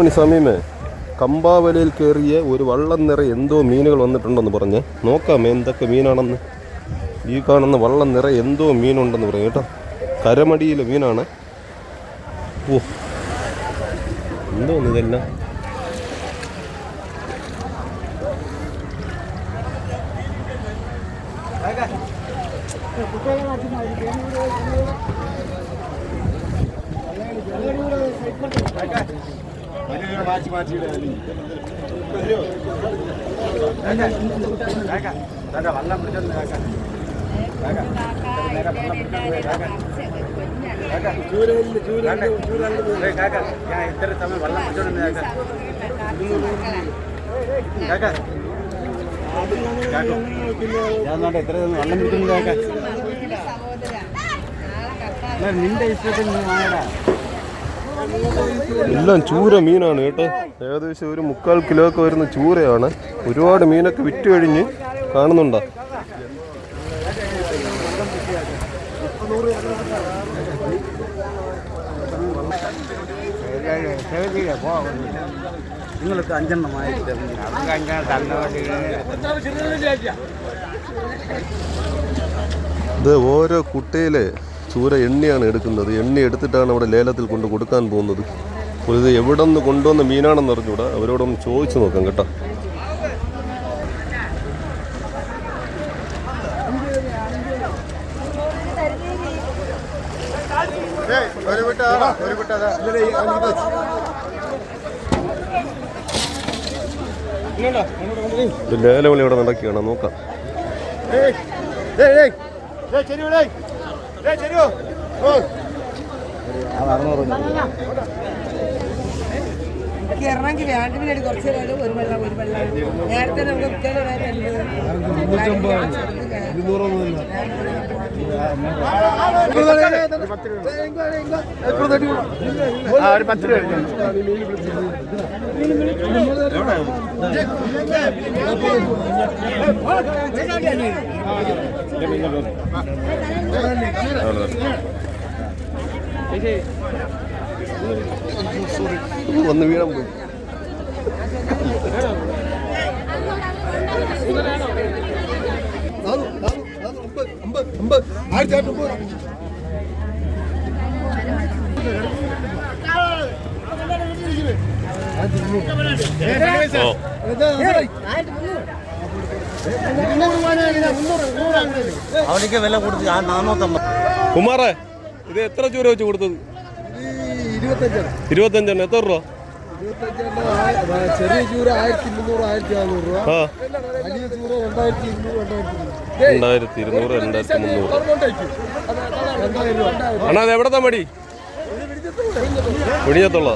മണി സമയമേ കമ്പാവലയിൽ കയറിയ ഒരു വള്ളം നിറയെ എന്തോ മീനുകൾ വന്നിട്ടുണ്ടെന്ന് പറഞ്ഞ് നോക്കാം എന്തൊക്കെ മീനാണെന്ന്. ഈ കാണുന്ന വള്ളം നിറയെ എന്തോ മീനുണ്ടെന്ന് പറഞ്ഞു കേട്ടോ. കരമടിയിലെ മീനാണ്. ഓ എന്തോന്ന് ഇതെല്ലാം? ഞാൻ ഇത്ര സമയം വെള്ളം പിടിച്ചോണ്ട് ഞാൻ ഇത്ര വെള്ളം പിടിച്ചോണ്ട് നിന്റെ ഇഷ്ടത്തിന് നീ വാങ്ങടാ എല്ലാം ചൂര മീനാണ് കേട്ടോ. ഏകദേശം ഒരു മുക്കാൽ കിലോ ഒക്കെ വരുന്ന ചൂരയാണ്. ഒരുപാട് മീനൊക്കെ വിറ്റ് കഴിഞ്ഞ് കാണുന്നുണ്ടോ? നിങ്ങൾക്ക് അഞ്ചെണ്ണമായി ഇത് ഓരോ കുട്ടയിലെ ചൂര എണ്ണയാണ് എടുക്കുന്നത്. എണ്ണ എടുത്തിട്ടാണ് അവിടെ ലേലത്തിൽ കൊണ്ട് കൊടുക്കാൻ പോകുന്നത്. ഇത് എവിടെ നിന്ന് കൊണ്ടുവന്ന മീനാണെന്ന് അറിഞ്ഞൂടാ. അവരോടൊന്ന് ചോദിച്ചു നോക്കാം കേട്ടോ. ലേലവിളി ഇവിടെ നടക്കുകയാണ്. നോക്കാം. എനിക്ക് ഇറങ്ങി വേണ്ട പിന്നെ കുറച്ച് നേരം ഒരു വെള്ളം ഒരു വെള്ളം നേരത്തെ നമുക്ക് ഒരു പത്ത് രൂപ വന്ന് വീഴാൻ പോയി. അവനിക്ക് വില കൊടുത്ത് ആ നാനൂറ്റമ്പത്. കുമാറേ ഇത് എത്ര ചൂര വെച്ച് കൊടുത്തത്? ഇരുപത്തഞ്ചെണ്ണം. എത്ര രൂപ? ഇരുപത്തഞ്ചാണ് ചെറിയ ചൂര ആയിരത്തി മുന്നൂറ് ആയിരത്തി നാനൂറ് രൂപ. ആ. വലിയ ചൂര രണ്ടായിരത്തി ഇരുന്നൂറ് രണ്ടായിരത്തി ഇരുന്നൂറ് രണ്ടായിരത്തി മുന്നൂറ് അണ്ണാ അത് എവിടത്തെ മടി? പിടിഞ്ഞത്തുള്ള